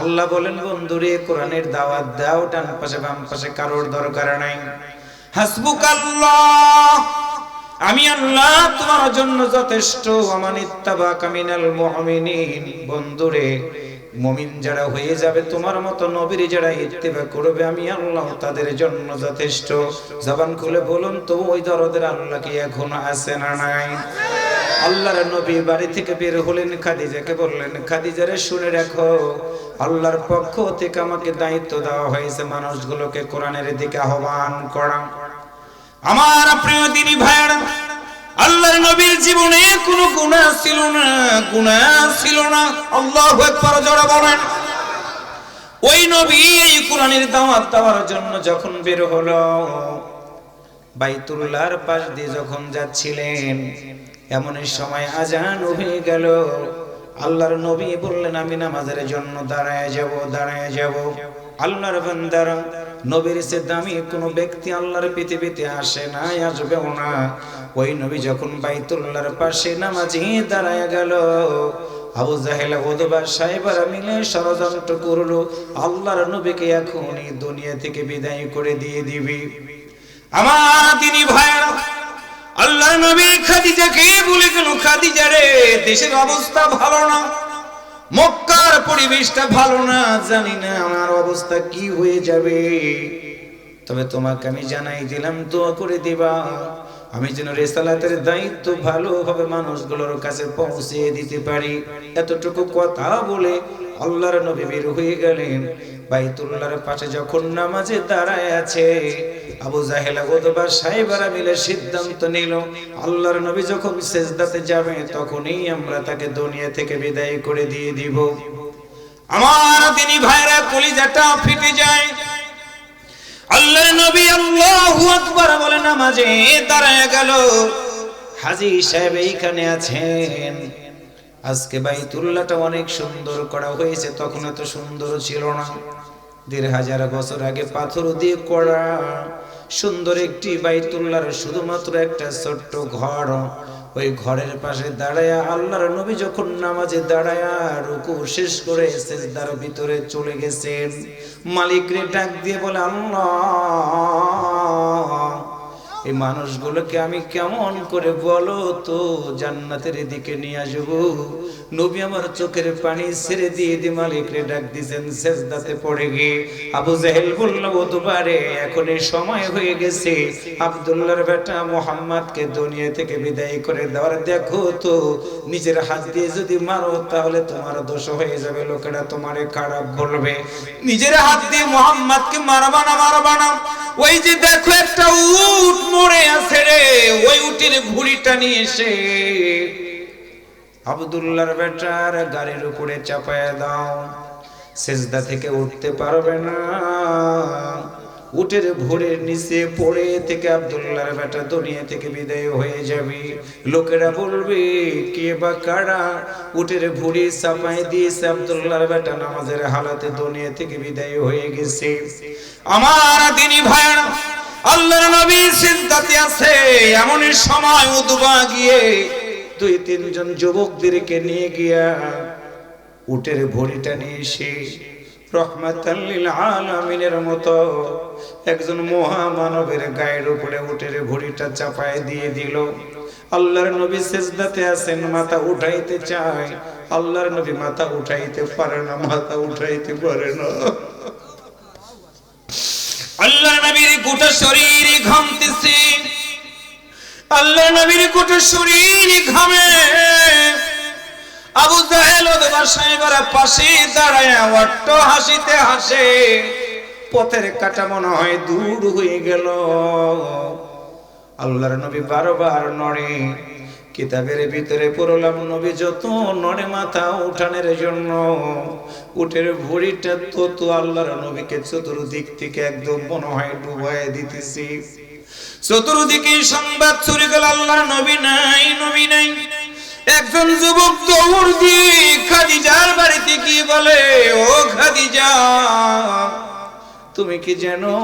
আল্লাহ বলেন, বন্ধুরে, কোরআনের দাওয়াত দাও, ডান পাশে বাম পাশে কারোর দরকার নাই। হাসবুকাল্লাহ, আমি আল্লাহ তোমার জন্য যথেষ্ট আমানিত্তাবা কামিনাল মুমিনিন। বন্ধুরে, মুমিন যারা হয়ে যাবে, তোমার মতো নবীর যারা ইত্তেবা করবে, আমি আল্লাহ তাদের জন্য যথেষ্ট। জবান খুলে বলুন তো, ওই দরদের আল্লাহ কি এখনও আছে না নাই? আল্লাহর নবী বাড়ি থেকে বের হলেন খাদিজাকে বললেন, খাদিজারে, শুনে রাখো, আল্লাহর পক্ষ থেকে আমাকে দায়িত্ব দেওয়া হয়েছে মানুষগুলোকে কোরআনের দিকে আহ্বান করা। আমার প্রিয় দিনী ভাইরা আল্লাহর নবীর জীবনে কোনো গুনাহ ছিল না, গুনাহ ছিল না। আল্লাহু আকবার, জোরে বলেন। ওই নবী এই কোরআনের দাওয়াত দেওয়ার জন্য যখন বের হলো, বাইতুল্লাহর পাশ দিয়ে যখন যাচ্ছিলেন এমন সময় আজান হয়ে গেল। আল্লাহর নবী বললেন, আমি নামাজের জন্য দাঁড়ায় যাব দাঁড়ায় যাব। আল্লাহর বান্দার নবীর সে দামি কোনো ব্যক্তি আল্লাহর পৃথিবীতে আসে না, আসবেও না। ওই নবী যখন বাইতুল্লাহর পাশে নামাজি দাঁড়ায় গেল, আবু জাহেল ওদবা সাহেবারা মিলে ষড়যন্ত্র করল। আল্লাহর নবীকে এখনই দুনিয়া থেকে বিদায় করে দিয়ে দিবি। আমার তিনি ভাইরা আল্লাহ নবী খাদিজাকে বলে কেন খাদিজা রে, দেশের অবস্থা ভালো না। মক্কার পরিবেশটা ভালো না, জানি না আমার অবস্থা কি হয়ে যাবে। তবে তোমাকে আমি জানাই দিলাম তো করে দিবা। আমি যেন রেসালাতের দায়িত্ব ভালোভাবে মানুষগুলোর কাছে পৌঁছে দিতে পারি। এতটুকু কথা বলে আল্লাহর নবী বের হয়ে গেলেন। বাইতুল্লাহর পাশে যখন নামাজে দাঁড়ায় আছে, আবু জাহেলা গোদবা সাহেবারা মিলে সিদ্ধান্ত নিল, আল্লাহর নবী যখন সেজদাতে যাবে, তখনই আমরা তাকে দুনিয়া থেকে বিদায় করে দিয়ে দিব। আমার তিনি ভাইরা কলিজাটা ফিটে যায়। আল্লাহ নবী আল্লাহু আকবার বলে, নামাজে দাঁড়ায় গেল। হাজি সাহেব এইখানে আছেন। আজকে বাইতুল্লাহটা অনেক সুন্দর করা হয়েছে তখন এত সুন্দর ছিল না। দেড় হাজার বছর আগে পাথর দিয়ে করা, সুন্দর একটি বাইতুল্লাহর শুধুমাত্র একটা ছোট্ট ঘর। ওই ঘরের পাশে দাঁড়ায়া আল্লাহর নবী যখন নামাজে দাঁড়ায়া রুকু শেষ করে সেজদার ভিতরে চলে গেছেন মালিক রে ডাক দিয়ে বলে, আল্লাহ এই মানুষগুলোকে আমি কেমন করে বলো তো? জান্নাতের দিকে নিয়ে আসব। নবী আমার চোখের পানি ছেড়ে দিয়ে দি মালিক রে ডাক দিছেন, সেজদাতে পড়ে গিয়ে আবু জাহেল বলল, ও দুবারে, এখন এই সময় হয়ে গেছে। আব্দুল্লাহর বেটা মোহাম্মদকে দুনিয়া থেকে বিদায় করে দেওয়ার দেখো তো। নিজের হাত দিয়ে যদি মারো, তাহলে তোমার দোষ হয়ে যাবে, লোকেরা তোমারে খারাপ বলবে। নিজের হাত দিয়ে মোহাম্মদকে মারবা না মারবা না। ওই যে দেখো একটা উট মরে আছে রে, ওই উটের ঘুড়িটা নিয়ে এসে আবদুল্লাহর বেটার গাড়ির উপরে চাপায় দাও। সেজদা থেকে উঠতে পারবে না। উটের ভোরের নিচে পড়ে থেকে আবদুল্লাহর বেটা দুনিয়া থেকে বিদায় হয়ে যাবে। লোকেরা বলবে, কে বা কারা? উটের ভুড়ি চাপাই দিয়েছে আবদুল্লাহর বেটা, নামাজের হালাতে দুনিয়া থেকে বিদায় হয়ে গেছে। আমার দিনী ভাইরা আল্লাহর নবী চিন্তাতে আছে, এমনই সময় উদবা গিয়ে দুই, তিনজন যুবকদেরকে নিয়ে গিয়া উটের ভড়িটা নিয়ে এসে রহমাতাল্লিল আলামিনের মতো একজন মহামানবের গায়ের উপরে উটের ভড়িটা চাপায় দিয়ে দিল। আল্লাহর নবী সেজদাতে আছেন মাথা উঠাইতে চায়। আল্লাহর নবী মাথা উঠাইতে পারে না, মাথা উঠাইতে পারে না। আল্লাহ নবীর গোটা শরীর ঘামতেছে। আল্লাহ নবীর গোটা শরীর ঘামে। আবু জাহেল ওদের সাহেবের পাশে দাঁড়ায় অট্ট হাসিতে হাসে। পথের কাটা মনে হয় দূর হয়ে গেল। আল্লাহর নবী বারবার নড়ে। কিতাবের ভিতরে পড়লাম, নবী যত নড়ে মাথা উঠানের জন্য। উটের ভুড়িটা তত আল্লাহর নবীকে চতুর্দিক থেকে একদম মনে হয় ডুবাই দিতেছি। চতুর্দিকে সংবাদ ছড়ে গেল, আল্লাহর নবী নাই নবী নাই। একজন যুবক দৌড় খাদিজার বাড়িতে কি বলে? ও খাদিজা, তুমি কি জানো?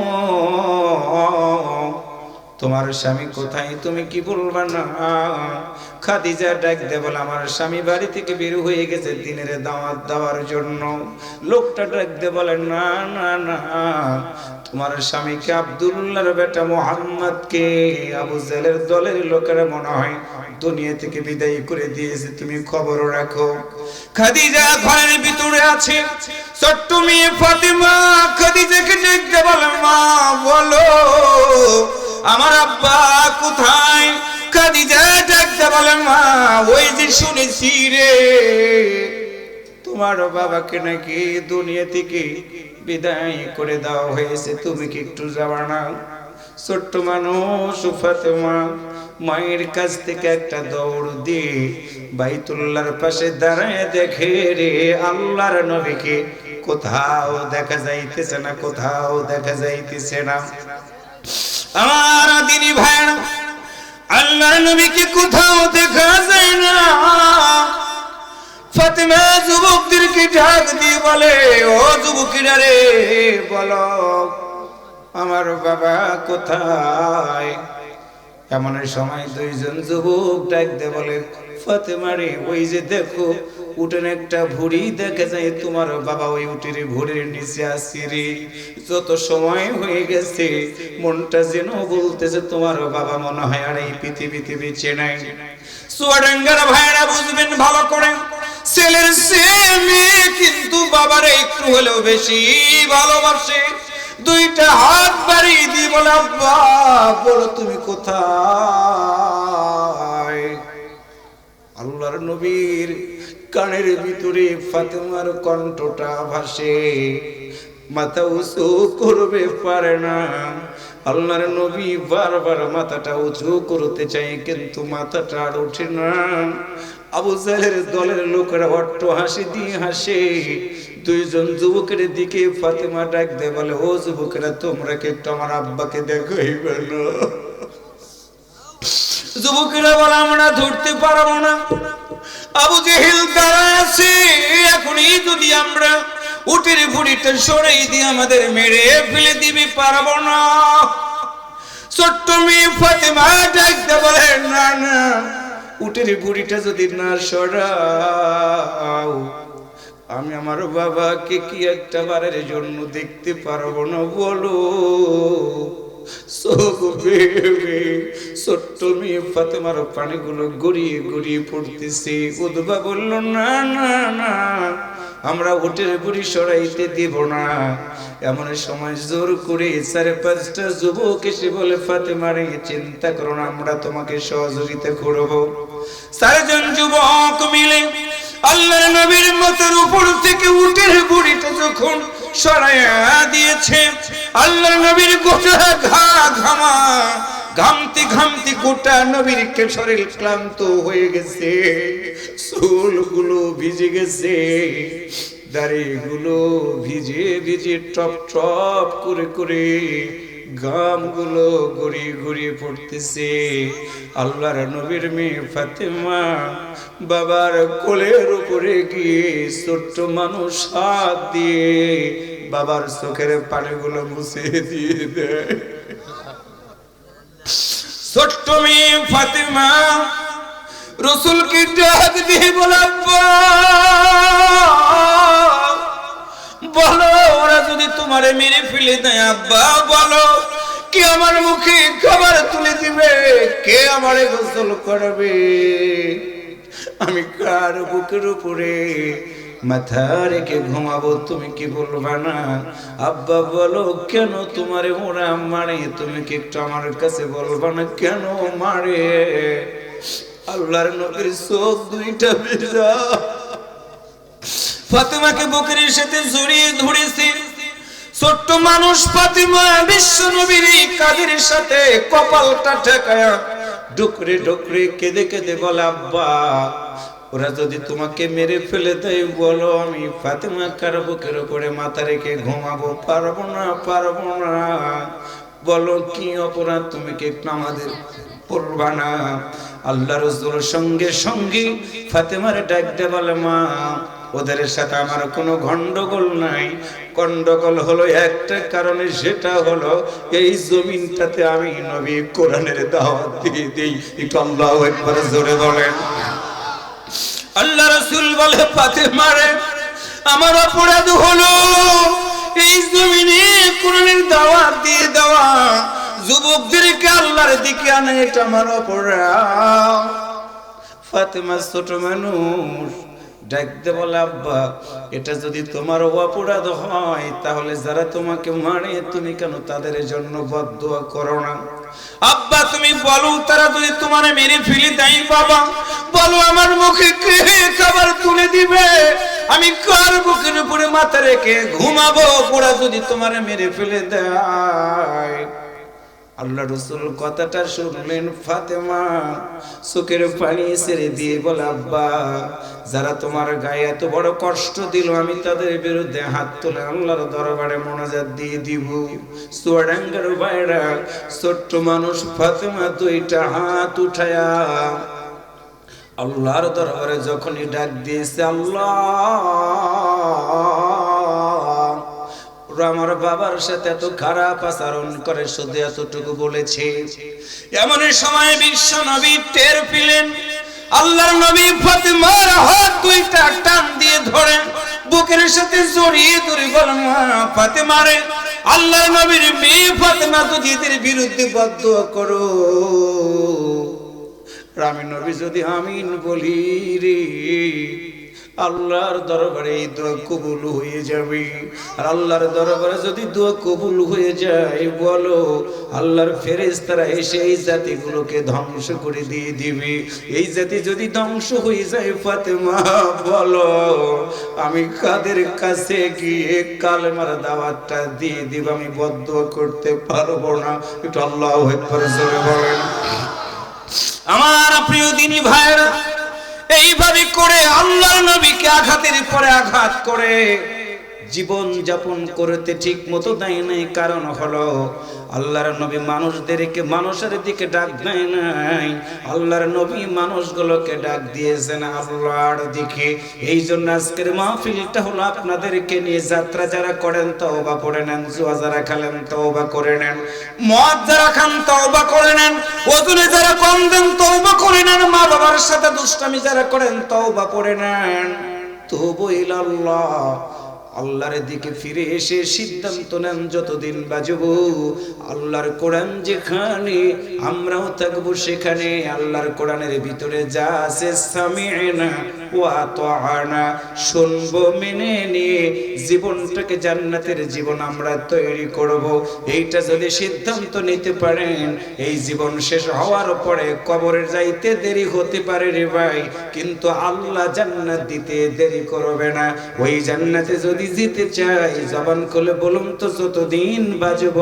তোমার স্বামী কোথায়? তুমি কি বলবা না? খাদিজা ডাক দে বলে, আমার স্বামী বাড়ি থেকে বের হয়ে গেছে দিনের দাওয়াত দেওয়ার জন্য। লোকটা ডাক দে বলে, না না না, তোমার স্বামীকে আব্দুল্লাহর বেটা মোহাম্মদ কে আবু জেলের দলের লোকেরা মনে হয় দুনিয়া থেকে বিদায় করে দিয়েছে। তুমি খবর রাখো। খাদিজা ঘরের ভিতরে আছে। ছোট্ট মেয়ে ফাতিমা, খাদিজাকে দেখতে বলে, মা, বলো, আমার আব্বা কোথায়? খাদিজা ডাকতে বলে, মা, ওই যে শুনেছি রে, তোমার বাবাকে নাকি দুনিয়া থেকে বিদায় করে দেওয়া হয়েছে। তুমি কি একটু যাবা না ছোট্ট মানুষ ফাতেমা মায়ের কাছ থেকে একটা দৌড় দিয়ে বাইতুল্লাহর পাশে দাঁড়ায় দেখে রে আল্লাহর নবীকে, কোথাও দেখা যাইতেছে না, কোথাও দেখা যাইতেছে না। আমার দিনী ভাইরা আল্লাহর নবীকে কোথাও দেখা যায় না। ফাতেমা যুবকদেরকে ডাক দিয়ে বলে, ও যুবকেরা রে, বলো। আমার বাবা কোথায়? এমন সময় দুইজন যুবক ডাকতে বলে ফাতেমারে ওই যে দেখো, উঠেন একটা ভুড়ি দেখে যায়, তোমার বাবা ওই উটের ভুড়ির নিচে আসি রে। যত সময় হয়ে গেছে, মনটা যেন বলতেছে, তোমার বাবা মনে হয় আর এই পৃথিবীতে বেঁচে নাই। সুয়াডাঙ্গার ভাইরা বুঝবেন ভালো করে, ছেলের সে মেয়ে কিন্তু বাবারে একটু হলেও বেশি ভালোবাসে। দুইটা হাত বাড়িয়ে দিয়ে বলে, আব্বা, বলো তুমি কোথায়? আল্লাহর নবীর কানের ভিতরে ফাতেমার কণ্ঠটা ভাসে। মাথা উঁচু করবে পারে না। আল্লাহর নবী বারবার মাথাটা উঁচু করতে চাই কিন্তু মাথাটা আর ওঠে না। আবু জাহেলের দলের লোকেরা অট্ট হাসি দিয়ে হাসে। দুইজন যুবকের দিকে ফাতেমা ডাক দেয়, বলে, ও যুবকেরা, তোমরা কি আমার আব্বাকে দেখো? যুবকেরা বলে, আমরা ধরতে পারব না। আবু জেহেল দাঁড়ায় আছে, এখনই যদি আমরা উটের ভুড়িটা সরাই দিয়ে আমাদের মেরে ফেলে দিবি, পারব না। ছোট্ট মেয়ে ফাতেমা ডাকতে বলে, না না, উটের ভুড়িটা যদি না সরাও আমি আমার বাবাকে কি একটা বারের জন্য দেখতে পারব না বলো? ছোট্ট মেয়ে ফাতেমার পানিগুলো গড়িয়ে গড়িয়ে পড়তেছে। উদ্বা বলল, না না না, আমরা হোটেল বুড়ি সরাইতে দিব না। এমন সময় জোর করে সাড়ে পাঁচটা যুবক এসে বলে ফাতেমারে চিন্তা করো না, আমরা তোমাকে সহযোগিতা করব। চারজন যুবক মিলে আল্লাহ নবীর মতের উপর থেকে উটের বুড়িটা যখন সরাইয়া দিয়েছে আল্লাহ নবীর গোটা ঘা ঘামা, ঘামতে ঘামতে গোটা নবীর শরীর ক্লান্ত হয়ে গেছে। চুলগুলো ভিজে গেছে, দাড়িগুলো ভিজে ভিজে টপ টপ করে করে গামগুলো গড়িয়ে গড়িয়ে পড়তেছে। আল্লাহর নবীর মেয়ে ফাতেমা বাবার কোলের উপরে গিয়ে ছোট্ট মানুষ হাত দিয়ে বাবার চোখের পানিগুলো মুছে দিয়ে দেয়। ছোট্ট মেয়ে ফাতেমা রসুলকে ডাক দিয়ে বলাব্বা তোমারে মেরে ফেলে দেয়, আব্বা, বলো, কে আমার মুখে খাবার তুলে দিবে? কে আমারে গোসল করবে? আমি কার বুকের উপরে মাথা রেখে ঘুমাবো, তুমি কি বলবা না? আব্বা, বলো, কেন তোমারে ওরা মারে? তুমি কি একটু আমার কাছে বলবা না, কেন মারে? আল্লাহর নবীর চোখ দুইটা বেজা ফাতেমাকে বুকের সাথে জড়িয়ে ধরেছে। ছোট্ট মানুষ ফাতিমা বিশ্ব নবীর কাদের সাথে কপালটা ঠেকায়া ডুকরে ডুকরে কেঁদে কেঁদে বলে, আব্বা, ওরা যদি তোমাকে মেরে ফেলে দেয়, বলো আমি ফাতেমা কার বুকের উপরে মাথা রেখে ঘুমাবো। পারব না পারব না। বলো কি অপরাধ তুমি কি আমাদের পড়বা না? আল্লাহ রসুলের সঙ্গে সঙ্গে ফাতেমার ডাকতে বলে, মা ওদের সাথে আমার কোনো গন্ডগোল নাই। গন্ডগোল হলো একটা কারণে, সেটা হলো এই জমিনটাতে আমি নবী কোরআনের দাওয়াত দিয়ে দিই। একটু আল্লাহ একবার জোরে বলেন। আল্লাহ রসুল বলে পাতে মারে আমার অপরাধ হলো এই জমিনে কোরআনের দাওয়াত দিয়ে দেওয়া। যুবকদেরকে আল্লাহর দিকে আনে, এটা আমার অপরাধ। ফাতেমা ছোট মানুষ ডাকতে বলে, আব্বা, এটা যদি তোমার অপরাধ হয়, তাহলে যারা তোমাকে মারে তুমি কেন তাদের জন্য বদুয়া করো না? আব্বা, তুমি বলো, তারা যদি তোমার মেরে ফেলে দেয়, বাবা, বলো আমার মুখে কে খাবার তুলে দিবে? আমি কার বুকের উপরে মাথা রেখে ঘুমাবো? ওরা যদি তোমার মেরে ফেলে দেয় আল্লাহ রসুল কথাটা শুনলেন ফাতেমা। চোখের পানি ছেড়ে দিয়ে বলে, আব্বা, যারা তোমার গায়ে এত বড় কষ্ট দিল, আমি তাদের বিরুদ্ধে হাত তুলে আল্লাহর দরবারে মনোজাত দিয়ে দিব। চুয়াডাঙ্গার বাইরা ছোট্ট মানুষ ফাতেমা দুইটা হাত উঠায়া আল্লাহর দরবারে যখনই ডাক দিয়েছে, আল্লাহ আমার বাবার সাথে এত খারাপ আচরণ করে শুধু এতটুকু বলেছে। এমন সময় বিশ্ব নবী টের পেলেন। আল্লাহর নবী ফাতেমার হাত দুইটা টান দিয়ে ধরে, বুকের সাথে জড়িয়ে ধরে বলেন ফাতেমারে আল্লাহর নবীর মেয়ে ফাতেমা তো জিদের বিরুদ্ধে বদ্ধ করো। রামী নবী যদি আমিন বলি রে আল্লাহর দরবারে এই দোয়া কবুল হয়ে যাবে। আর আল্লাহর দরবারে যদি দোয়া কবুল হয়ে যায়, বলো, আল্লাহর ফেরেশতারা এসে এই জাতিগুলোকে ধ্বংস করে দিয়ে দিবে। এই জাতি যদি ধ্বংস হয়ে যায়, ফাতেমা, বলো, আমি কাদের কাছে গিয়ে কালেমার দাওয়াতটা দিয়ে দিব? আমি বদ্ধ করতে পারব না। একটু আল্লাহ আমার প্রিয় দিনী ভাইরা এইভাবে করে আল্লাহর নবীকে আঘাতের পরে আঘাত করে। জীবন যাপন করতে ঠিক মতো দেয় নাই। কারণ হলো, আল্লাহর নবী মানুষদেরকে মানুষের দিকে ডাক দেয় নাই। আল্লাহর নবী মানুষগুলোকে ডাক দিয়েছেন আল্লাহর দিকে। এই জন্য আজকের মাহফিলটা হলো আপনাদেরকে নিয়ে যাত্রা যারা করেন, তওবা করে নেন, জুয়া যারা খেলেন, তওবা করে নেন। মদ যারা খান, তওবা করে নেন। ওজনে যারা কম দেন, তওবা করে নেন। মা বাবার সাথে দুষ্টামি যারা করেন, তওবা করে নেন। তবু ইলাল্লাহ আল্লাহর দিকে ফিরে এসে সিদ্ধান্ত নেন, যতদিন বাজব আল্লাহর কোরআন যেখানে, আমরাও থাকব সেখানে, আল্লাহর কোরআনের ভিতরে যা আছে সামিয়ে ওয়া তাআনা শুনব, মেনে নিয়ে জীবনটাকে জান্নাতের জীবন আমরা তৈরি করব। এইটা যদি সিদ্ধান্ত নিতে পারেন, এই জীবন শেষ হওয়ার পরে যাইতে দেরি হতে পারে রে ভাই, কিন্তু আল্লাহ জান্নাত দিতে দেরি করবে না। ওই জান্নাতে যদি যেতে চাই, জবান খুলে বলুন তো যতদিন বাজব,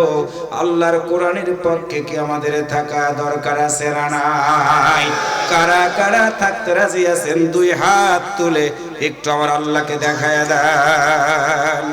আল্লাহর কোরআনের পক্ষে কি আমাদের থাকা দরকার আছে না কারা কারা থাকতে রাজি আছেন দুই হাত তুলে একটু আমার আল্লাহকে দেখায় দেন।